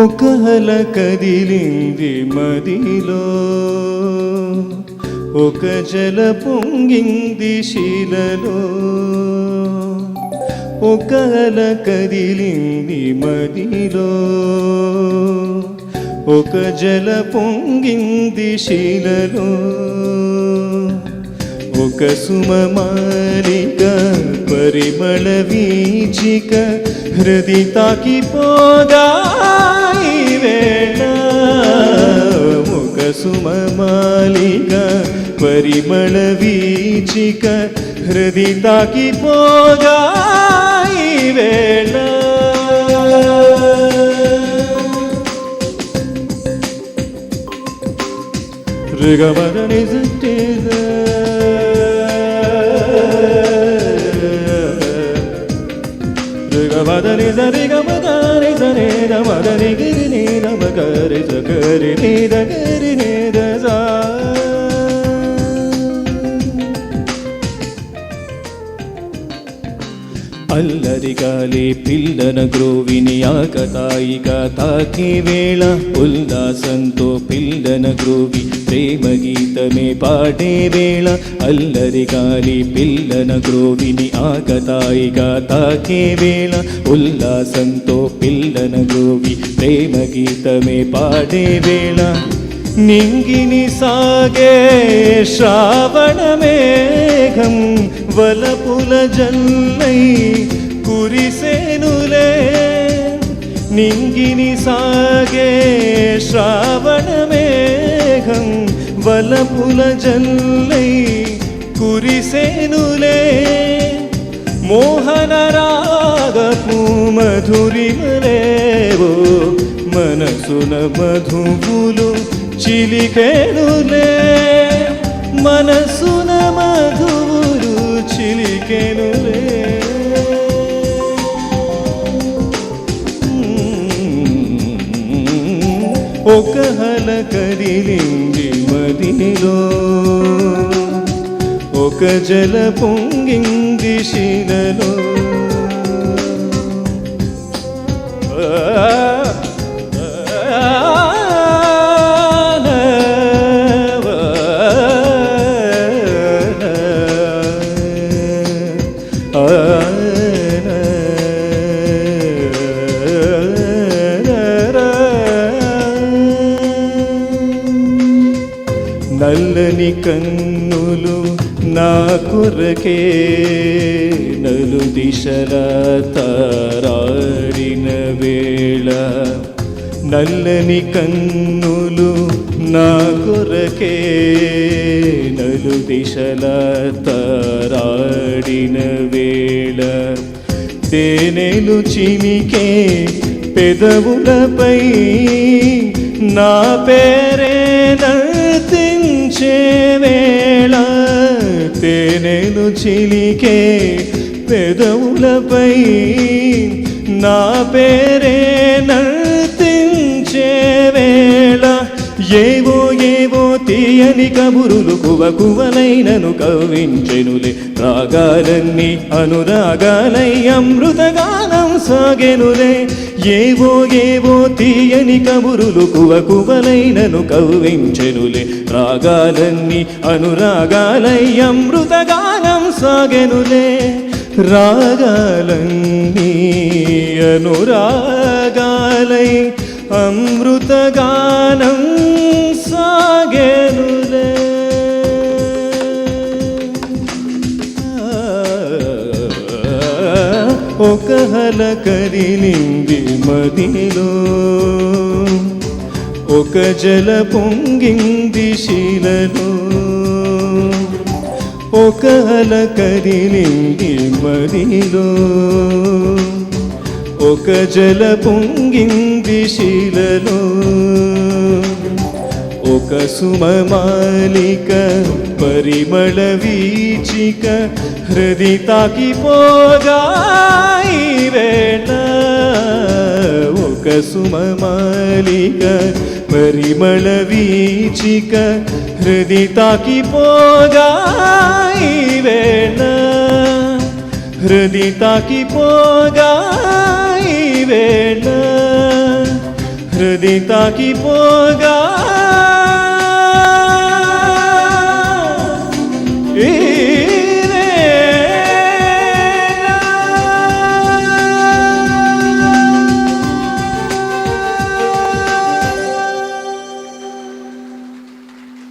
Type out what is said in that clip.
ఒక అల కదిలింది మదిలో ఒక జల పొంగింది శిలలో. ఒక అల కదిలింది మదిలో. ఒక జల పొంగింది శిలలో. ఒక సుమమాలిక పరిమళ వీచిక హృది తాకిపోగా ఈ వేళ. ఒక సుమమాలిక పరిమళ వీచిక హృది తాకిపోగా ఈ వేళ రిగమదని రిగమదని సరిగమదని సరే మదని గిరి నీర మగరి సగరి నీర గరి నీర సా అల్లరి గాలి పిల్లన గ్రోవిని ఆకతాయిగా తాకే వేళ ఉల్లాసంతో పిల్లన గ్రోవి ప్రేమ గీతమే పాడే వేళ అల్లరి గాలి పిల్లన గ్రోవిని ఆకతాయిగా తాకే వేళ ఉల్లాసంతో పిల్లన గ్రోవి ప్రేమ గీతమే పాడే వేళ నింగిని సాగే శ్రావణ మేఘం వలపుల జల్లై కురిసేనులే నింగిని సాగే శ్రావణ మేఘం వలపుల జల్లై కురిసేనులే మోహన రాగపు మధురిమలేవో మనసున మధువులు చిలికెనులే మనసున మధువులు చిలికెనులే ఒక హల కదిలింది మదిలో. ఒక జల పొంగింది శిలలో. నల్లని కన్నులు నా కొరకే నలు దిశల తారాడిన వేళ. నల్లని కన్నులు నా కొరకే నలు దిశల తారాడిన వేళ. తేనెలు చినికే పెదవులపై నా పేరే నర్తించే వేళ తేనెను చిలికే పెదవులపై నా పేరే నర్తించే వేళ. ఏవో ఏవో తీయని కబురులు కువ కువలైనను కవించెనులే రాగాలన్నీ అనురాగాలై అమృతగానం సాగెనులే. ఏవో ఏవో తీయని కబురులు కువ కువలైనను కవ్వించెనులే. రాగాలన్నీ అనురాగాలై అమృతగానం సాగెనులే. రాగాలన్నీ అనురాగాలై అమృతగానం సాగెనులే. ఒక హల కదిలింది మదిలో ఒక జల పొంగింది శిలలో ఒక అల కదిలింది మదిలో ఒక జల పొంగింది శిలలో ఒక సుమమాలిక పరిమళ వీచిక హృది తాకిపోగా ఈ వేళ. ఒక సుమమాలిక పరిమళ వీచిక హృది తాకిపోగా ఈ వేళ. హృది తాకిపోగా ఈ వేళ. హృది తాకిపోగా